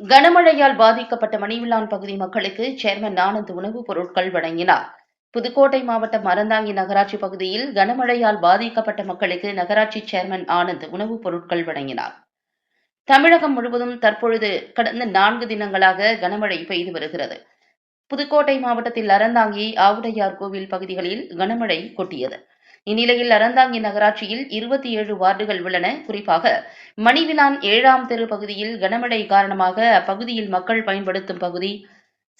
கனமழையால் பாதிக்கப்பட்ட மணிவிலான் பகுதி மக்களுக்கு சேர்மன் ஆனந்த் உணவுப் பொருட்கள் வழங்கினார். புதுக்கோட்டை மாவட்டம் மரந்தாங்கி நகராட்சி பகுதியில் கனமழையால் பாதிக்கப்பட்ட மக்களுக்கு நகராட்சி சேர்மன் ஆனந்த் உணவுப் பொருட்கள் வழங்கினார். தமிழகம் முழுவதும் தற்பொழுது கடந்த நான்கு தினங்களாக கனமழை பெய்து வருகிறது. புதுக்கோட்டை மாவட்டத்தில் அறந்தாங்கி ஆவுடையார் கோவில் பகுதிகளில் கனமழை கொட்டியது. இந்நிலையில் அறந்தாங்கி நகராட்சியில் இருபத்தி ஏழு வார்டுகள் உள்ளன. குறிப்பாக மணிவிலான் ஏழாம் தெரு பகுதியில் கனமழை காரணமாக அப்பகுதியில் மக்கள் பயன்படுத்தும் பகுதி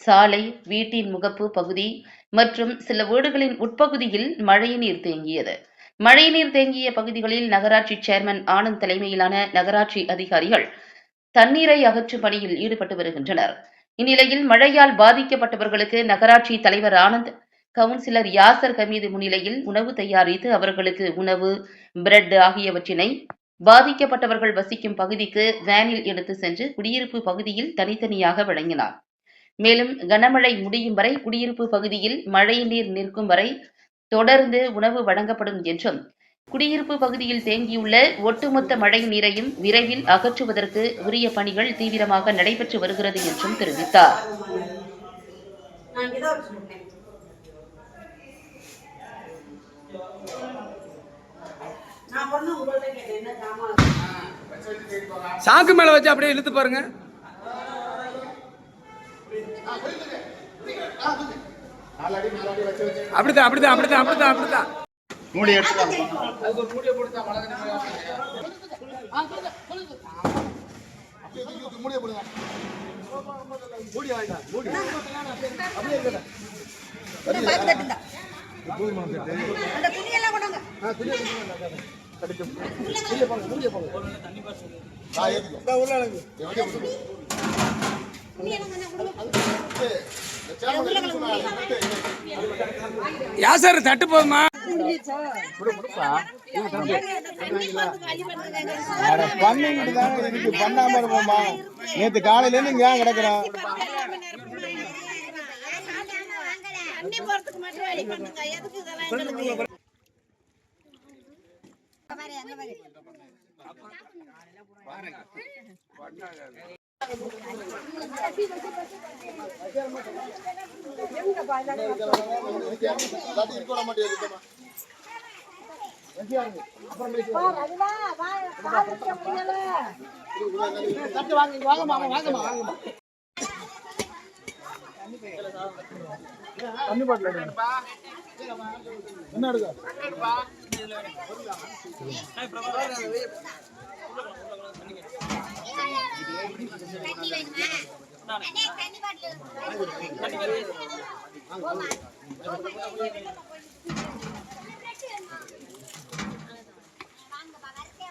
சாலை வீட்டின் முகப்பு பகுதி மற்றும் சில வீடுகளின் உட்பகுதியில் மழைநீர் தேங்கியது. மழைநீர் தேங்கிய பகுதிகளில் நகராட்சி சேர்மன் ஆனந்த் தலைமையிலான நகராட்சி அதிகாரிகள் தண்ணீரை அகற்றும் பணியில் ஈடுபட்டு வருகின்றனர். இந்நிலையில் மழையால் பாதிக்கப்பட்டவர்களுக்கு நகராட்சி தலைவர் ஆனந்த் கவுன்சிலர் யாசர் ஹமீது முன்னிலையில் உணவு தயாரித்து அவர்களுக்கு உணவு பிரெட் ஆகியவற்றினை பாதிக்கப்பட்டவர்கள் வசிக்கும் பகுதிக்கு வேனில் எடுத்து சென்று குடியிருப்பு பகுதியில் தனித்தனியாக வழங்கினார். மேலும் கனமழை முடியும் வரை குடியிருப்பு பகுதியில் மழை நீர் நிற்கும் வரை தொடர்ந்து உணவு வழங்கப்படும் என்றும் குடியிருப்பு பகுதியில் தேங்கியுள்ள ஒட்டுமொத்த மழை நீரையும் விரைவில் அகற்றுவதற்கு உரிய பணிகள் தீவிரமாக நடைபெற்று வருகிறது என்றும் தெரிவித்தார். நான் இங்கதான் வச்சிருக்கேன் நான் பொண்ணு உங்கள்ட்ட கேட்டேன் என்ன ஜாமான் சாக்கு மேல வச்சு அப்படியே இழுத்து பாருங்க அப்படிதான் அப்படிதான் அப்படிதான் அப்படிதான் அப்படிதான் மூடி எடுத்துக்கலாம் அந்த துணியெல்லாம் கொண்டாங்க யா சார் தட்டு போதுமா? பண்ணிட்டு தாங்க இருக்கு. பண்ணாம இருப்போமா? நேத்து காலையில இருந்து இங்க ஏன் கிடக்குறோம் போறதுக்கு மட்டும் வழி என்ன எடுக்க? தண்ணி பாட்டில் போமா. வாங்கப்பா, வரிசையா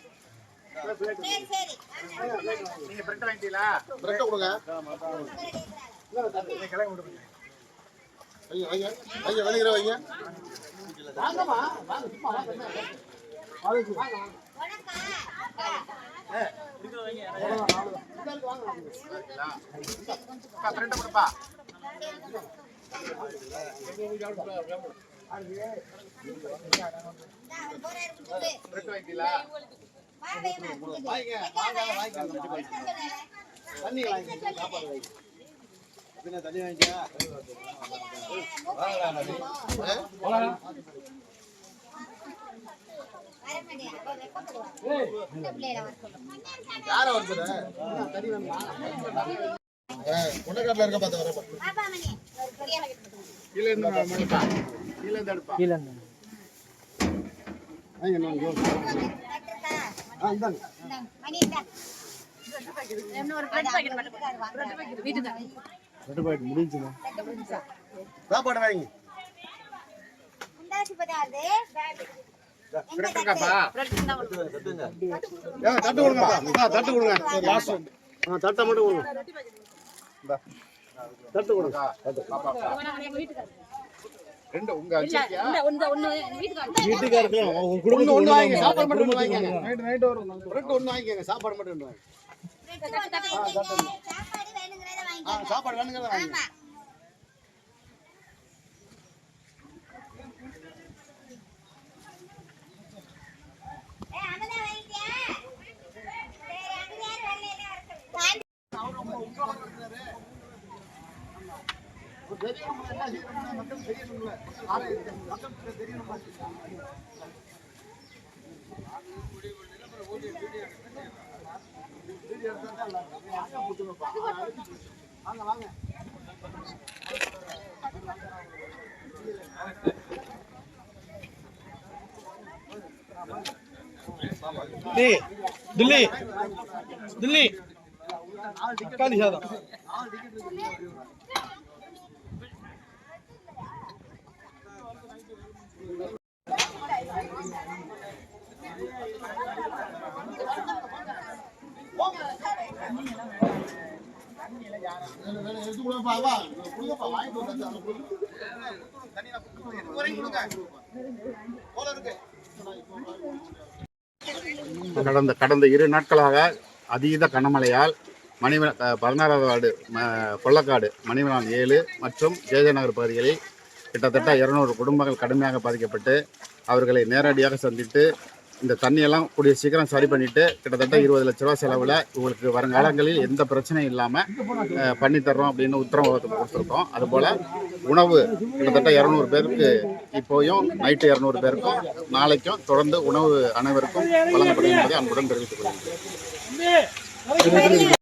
இறக்கிட்டாங்க பார்த்து எவ்வளவு ஒட்டு போறேன் அவனுக்கு இந்த அண்ணனை முடிச்சு சரி, சரி. பிரெட்டை கொடுங்க வைங்க வைங்க. வைங்க வெளியிற வைங்க வா, வேகமா. தண்ணி வாங்கி சாப்பாடு வைங்க. யார வருது கொண்டக்காட்டில் இருக்க பார்த்து வரப்பா கீழே இருந்து கீழே இருந்து கீழே இருந்து ரெண்டு பாயிண்ட் முடிஞ்சுங்க தட்டு? முடிஞ்சா. சாப்பாடு வாங்கி தட்டு? ஏங்க தட்டு கொடுங்கப்பா ஆ தட்டு கொடுங்க. தட்டை மட்டும் கொடுங்க. தட்டு கொடுங்க. ரெண்டு உங்க அச்சியா வீட்டுக்காரருக்கு உங்க குடும்பம் ஒண்ணு வாங்கி சாப்பாடு மட்டும் ஒண்ணு வாங்கிக்கங்க. நைட் நைட் வரும் ரெண்டு ஒண்ணு வாங்கிக்கங்க சாப்பாடு மட்டும் ஒண்ணு வாங்கி. சாப்பாடு வேணுங்கிறத. சாப்பாடு வேணுங்கிறத வாங்கி தில்லி தில்லி. தக்காளி சாதம் கொடுப்பா வா கொடுங்கப்பா வாங்கிட்டு வந்து கொடுங்க தண்ணி கொடுங்க எதுக்கு கொடுங்க போல இருக்கு கடந்த கடந்த இரு நாட்களாக அதீத கனமழையால் மணிம பதினாறாவது வார்டு கொள்ளக்காடு மணிமலான் ஏழு மற்றும் ஜெயஜநகர் பகுதிகளில் கிட்டத்தட்ட இருநூறு குடும்பங்கள் கடுமையாக பாதிக்கப்பட்டு அவர்களை நேரடியாக சந்தித்து இந்த தண்ணியெல்லாம் கூடிய சீக்கிரம் சரி பண்ணிட்டு கிட்டத்தட்ட இருபது லட்ச ரூபா செலவில் உங்களுக்கு வருங்காலங்களில் எந்த பிரச்சனையும் இல்லாமல் பண்ணித்தர்றோம் அப்படின்னு உத்தரவாதத்தை கொடுத்துருக்கோம். அதுபோல் உணவு கிட்டத்தட்ட இரநூறு பேருக்கு இப்போயும் நைட்டு இரநூறு பேருக்கும் நாளைக்கும் தொடர்ந்து உணவு அனைவருக்கும் வழங்கப்படும் என்பதை அன்புடன் தெரிவித்துக் கொள்கிறேன்.